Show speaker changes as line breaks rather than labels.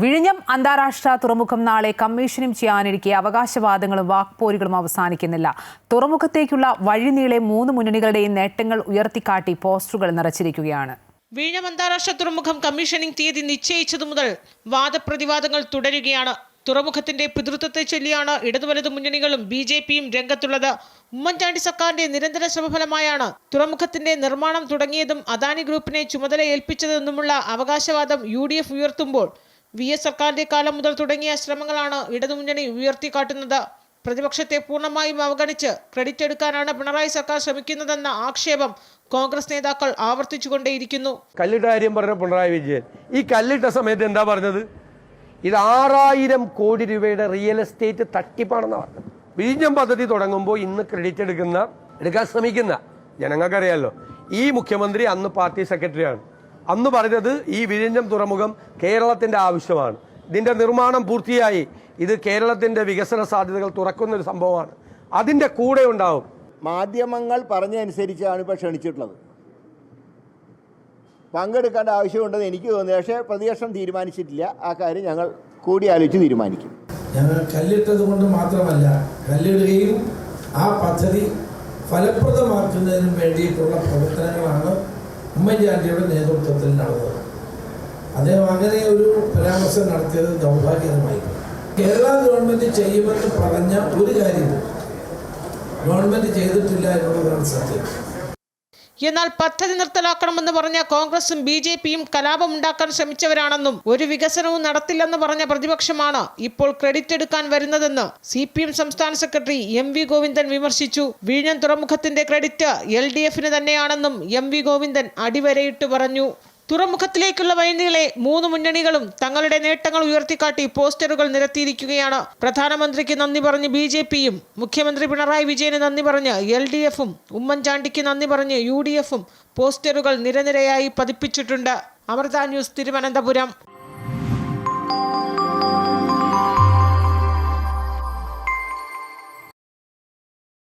വിഴിഞ്ഞം അന്താരാഷ്ട്ര തുറമുഖം നാളെ കമ്മീഷനും ചെയ്യാനിരിക്കെ അവകാശവാദങ്ങളും വാക്പോരുകളും അവസാനിക്കുന്നില്ല. തുറമുഖത്തേക്കുള്ള വഴിനീളെ മൂന്ന് മുന്നണികളുടെയും നേട്ടങ്ങൾ ഉയർത്തിക്കാട്ടി പോസ്റ്ററുകൾ നിറച്ചിരിക്കുകയാണ്.
വിഴിഞ്ഞം അന്താരാഷ്ട്ര തുറമുഖം കമ്മീഷനിംഗ് തീയതി നിശ്ചയിച്ചതു മുതൽ വാദപ്രതിവാദങ്ങൾ തുടരുകയാണ്. തുറമുഖത്തിന്റെ പിതൃത്വത്തെ ചൊല്ലിയാണ് ഇടതുവലത് മുന്നണികളും ബി ജെ പിയും രംഗത്തുള്ളത്. ഉമ്മൻചാണ്ടി സർക്കാരിന്റെ നിരന്തര ശ്രമഫലമായാണ് തുറമുഖത്തിന്റെ നിർമ്മാണം തുടങ്ങിയതും അദാനി ഗ്രൂപ്പിനെ ചുമതല ഏൽപ്പിച്ചതെന്നുമുള്ള അവകാശവാദം യു ഉയർത്തുമ്പോൾ വി എസ് സർക്കാരിന്റെ കാലം മുതൽ തുടങ്ങിയ ശ്രമങ്ങളാണ് ഇടതുമുന്നണി ഉയർത്തിക്കാട്ടുന്നത്. പ്രതിപക്ഷത്തെ പൂർണമായും അവഗണിച്ച് ക്രെഡിറ്റ് എടുക്കാനാണ് പിണറായി സർക്കാർ ശ്രമിക്കുന്നതെന്ന ആക്ഷേപം കോൺഗ്രസ് നേതാക്കൾ ആവർത്തിച്ചുകൊണ്ടേയിരിക്കുന്നു.
കല്ലിട്ട കാര്യം പറഞ്ഞ പിണറായി വിജയൻ. ഈ കല്ലിട്ട സമയത്ത് എന്താ പറഞ്ഞത്? ഇത് ആറായിരം കോടി രൂപയുടെ റിയൽ എസ്റ്റേറ്റ് തട്ടിപ്പാണെന്ന് പറഞ്ഞത്. വിഴിഞ്ഞം പദ്ധതി തുടങ്ങുമ്പോൾ ഇന്ന് ക്രെഡിറ്റ് എടുക്കുന്ന എടുക്കാൻ ശ്രമിക്കുന്ന ജനങ്ങൾക്കറിയാലോ. ഈ മുഖ്യമന്ത്രി അന്ന് പാർട്ടി സെക്രട്ടറിയാണ് അന്ന് പറഞ്ഞത് ഈ വിഴിഞ്ഞം തുറമുഖം കേരളത്തിന്റെ ആവശ്യമാണ്. ഇതിന്റെ നിർമ്മാണം പൂർത്തിയായി. ഇത് കേരളത്തിന്റെ വികസന സാധ്യതകൾ തുറക്കുന്ന ഒരു സംഭവമാണ്. അതിന്റെ കൂടെ ഉണ്ടാവും.
മാധ്യമങ്ങൾ പറഞ്ഞതനുസരിച്ചാണ് ഇപ്പോൾ ക്ഷണിച്ചിട്ടുള്ളത്. പങ്കെടുക്കേണ്ട ആവശ്യമുണ്ടെന്ന് എനിക്ക് തോന്നുന്നു. പക്ഷേ പ്രതിപക്ഷം തീരുമാനിച്ചിട്ടില്ല. ആ കാര്യം ഞങ്ങൾ കൂടിയാലോചിച്ച് തീരുമാനിക്കും.
ഞങ്ങൾ കല്ലിട്ടത് കൊണ്ട് മാത്രമല്ല കല്ലിടുകയും ആ പദ്ധതി ഫലപ്രദമാക്കുന്നതിനും വേണ്ടിയിട്ടുള്ള പ്രവർത്തനങ്ങളാണ് ഉമ്മൻചാണ്ടിയുടെ നേതൃത്വത്തിൽ നടന്നത്. അദ്ദേഹം അങ്ങനെ ഒരു പരാമർശം നടത്തിയത് ദൗർഭാഗ്യകരമായി. കേരള ഗവൺമെന്റ് ചെയ്യുമെന്ന് പറഞ്ഞ ഒരു കാര്യവും ഗവൺമെന്റ് ചെയ്തിട്ടില്ല എന്നുള്ളതാണ് സത്യം.
എന്നാൽ പദ്ധതി നിർത്തലാക്കണമെന്ന് പറഞ്ഞ കോൺഗ്രസും ബി ജെ പിയും കലാപമുണ്ടാക്കാൻ ശ്രമിച്ചവരാണെന്നും ഒരു വികസനവും നടത്തില്ലെന്ന് പറഞ്ഞ പ്രതിപക്ഷമാണ് ഇപ്പോൾ ക്രെഡിറ്റ് എടുക്കാൻ വരുന്നതെന്ന് സി പി എം സംസ്ഥാന സെക്രട്ടറി എം വി ഗോവിന്ദൻ വിമർശിച്ചു. വിഴിഞ്ഞം തുറമുഖത്തിന്റെ ക്രെഡിറ്റ് എൽ ഡി എഫിന് തന്നെയാണെന്നും എം വി ഗോവിന്ദൻ അടിവരയിട്ട് പറഞ്ഞു. തുറമുഖത്തിലേക്കുള്ള വൈദികളെ മൂന്ന് മുന്നണികളും തങ്ങളുടെ നേട്ടങ്ങൾ ഉയർത്തിക്കാട്ടി പോസ്റ്ററുകൾ നിരത്തിയിരിക്കുകയാണ്. പ്രധാനമന്ത്രിക്ക് നന്ദി പറഞ്ഞ് ബി ജെ പിയും മുഖ്യമന്ത്രി പിണറായി വിജയന് നന്ദി പറഞ്ഞ് എൽ ഡി എഫും ഉമ്മൻചാണ്ടിക്ക് നന്ദി പറഞ്ഞ് യു ഡി എഫും പോസ്റ്ററുകൾ നിരനിരയായി പതിപ്പിച്ചിട്ടുണ്ട്. അമൃത ന്യൂസ് തിരുവനന്തപുരം.